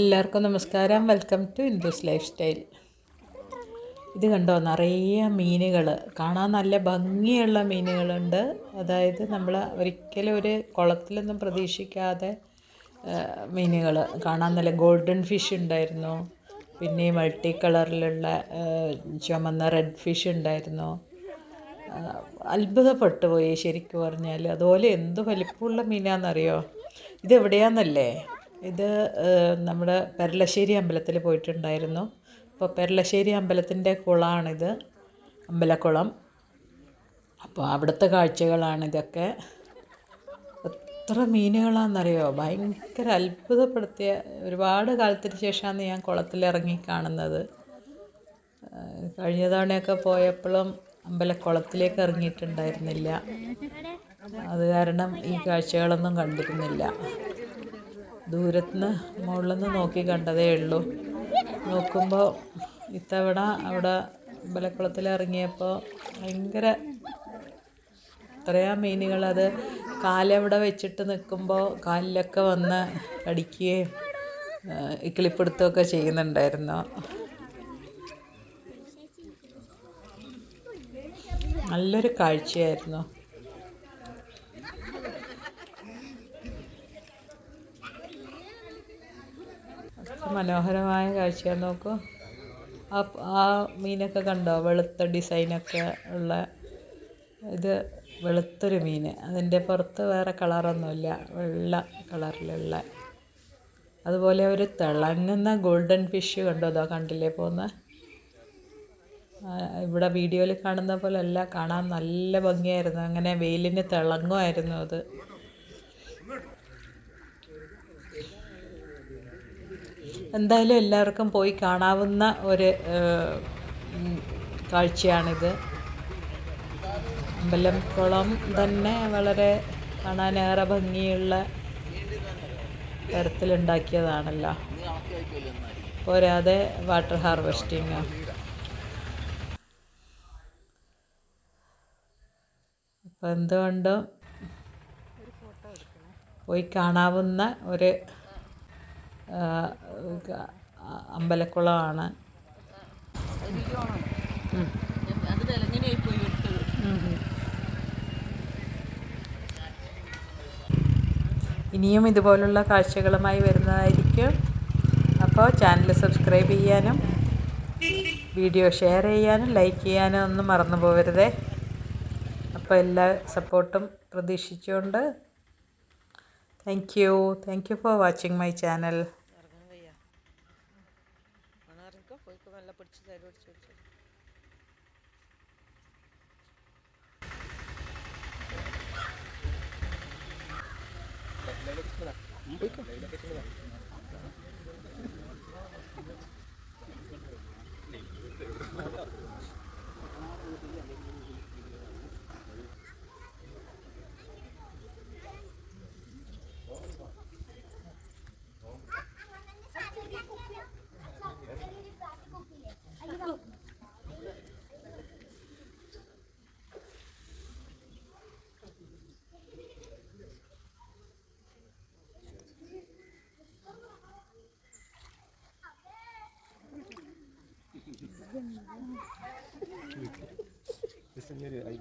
എല്ലാവർക്കും നമസ്കാരം. Welcome to Hindu's life style ഇത് കണ്ടോ? നിറയെ മീനുകൾ. കാണാൻ നല്ല ഭംഗിയുള്ള മീനുകളുണ്ട്. അതായത് നമ്മൾ ഒരിക്കലും ഒരു കുളത്തിലൊന്നും പ്രതീക്ഷിക്കാതെ മീനുകൾ. കാണാൻ നല്ല ഗോൾഡൻ ഫിഷ് ഉണ്ടായിരുന്നു. പിന്നെ മൾട്ടി കളറിലുള്ള ചുമന്ന റെഡ് ഫിഷ് ഉണ്ടായിരുന്നു. അത്ഭുതപ്പെട്ടു പോയി ശരിക്കും പറഞ്ഞാൽ അതുപോലെ എന്ത് വലിപ്പമുള്ള മീനാണെന്നറിയോ ഇതെവിടെയാന്നല്ലേ? ഇത് നമ്മുടെ പെരളശ്ശേരി അമ്പലത്തിൽ പോയിട്ടുണ്ടായിരുന്നു. അപ്പോൾ പെരളശ്ശേരി അമ്പലത്തിന്റെ കുളമാണിത് അമ്പലക്കുളം. അപ്പോൾ അവിടുത്തെ കാഴ്ചകളാണ് ഇതൊക്കെ. എത്ര മീനുകളാണെന്നറിയോ ഭയങ്കര അത്ഭുതപ്പെടുത്തിയ ഒരുപാട് കാലത്തിന് ശേഷമാണ് ഞാൻ കുളത്തിലിറങ്ങി കാണുന്നത്. കഴിഞ്ഞ തവണയൊക്കെ പോയപ്പോഴും അമ്പലക്കുളത്തിലേക്ക് ഇറങ്ങിയിട്ടുണ്ടായിരുന്നില്ല. അത് കാരണം ഈ കാഴ്ചകളൊന്നും കണ്ടിരുന്നില്ല. ദൂരത്തുനിന്ന് മുകളിൽ നിന്ന് നോക്കി കണ്ടതേ ഉള്ളൂ. നോക്കുമ്പോൾ ഇത്തവണ അവിടെ ബലക്കുളത്തിൽ ഇറങ്ങിയപ്പോൾ ഭയങ്കര എത്രയാ മീനുകൾ അത് കാലവിടെ വെച്ചിട്ട് നിൽക്കുമ്പോൾ കാലിലൊക്കെ വന്ന് കടിക്കുകയും ഏഹ് ഇക്കിളിപ്പിടുത്തമൊക്കെ ചെയ്യുന്നുണ്ടായിരുന്നു. നല്ലൊരു കാഴ്ചയായിരുന്നു. മനോഹരമായ കാഴ്ചയാണ് നോക്കൂ. ആ ആ മീനൊക്കെ കണ്ടോ? വെളുത്ത ഡിസൈനൊക്കെ ഉള്ള ഇത് വെളുത്തൊരു മീൻ. അതിന്റെ പുറത്ത് വേറെ കളറൊന്നുമില്ല. വെള്ള കളറിലുള്ള. അതുപോലെ ഒരു തിളങ്ങുന്ന ഗോൾഡൻ ഫിഷ് കണ്ടോ? അതോ കണ്ടില്ലേ പോകുന്ന ഇവിടെ വീഡിയോയിൽ കാണുന്ന പോലെ അല്ല. കാണാൻ നല്ല ഭംഗിയായിരുന്നു. അങ്ങനെ വെയിലിന് തിളങ്ങുമായിരുന്നു അത്. എന്തായാലും എല്ലാവർക്കും പോയി കാണാവുന്ന ഒരു കാഴ്ചയാണിത്. അമ്പലംകുളം തന്നെ വളരെ കാണാനേറെ ഭംഗിയുള്ള തരത്തിലുണ്ടാക്കിയതാണല്ലോ. പോരാതെ വാട്ടർ ഹാർവെസ്റ്റിങ് അപ്പം എന്തുകൊണ്ടും പോയി കാണാവുന്ന ഒരു അമ്പലക്കുളമാണ്. ഇനിയും ഇതുപോലുള്ള കാഴ്ചകളുമായി വരുന്നതായിരിക്കും. അപ്പോൾ ചാനൽ സബ്സ്ക്രൈബ് ചെയ്യാനും വീഡിയോ ഷെയർ ചെയ്യാനും ലൈക്ക് ചെയ്യാനും ഒന്നും മറന്നു പോകരുതേ അപ്പോൾ എല്ലാ സപ്പോർട്ടും പ്രതീക്ഷിച്ചുകൊണ്ട് thank you thank you for watching my channel போய்க்கோ போய்க்கோ நல்லா பிடிச்சி சைடு பிடிச்சி பிடிச்சி போய்க்கோ ഡിസംബർ ഐ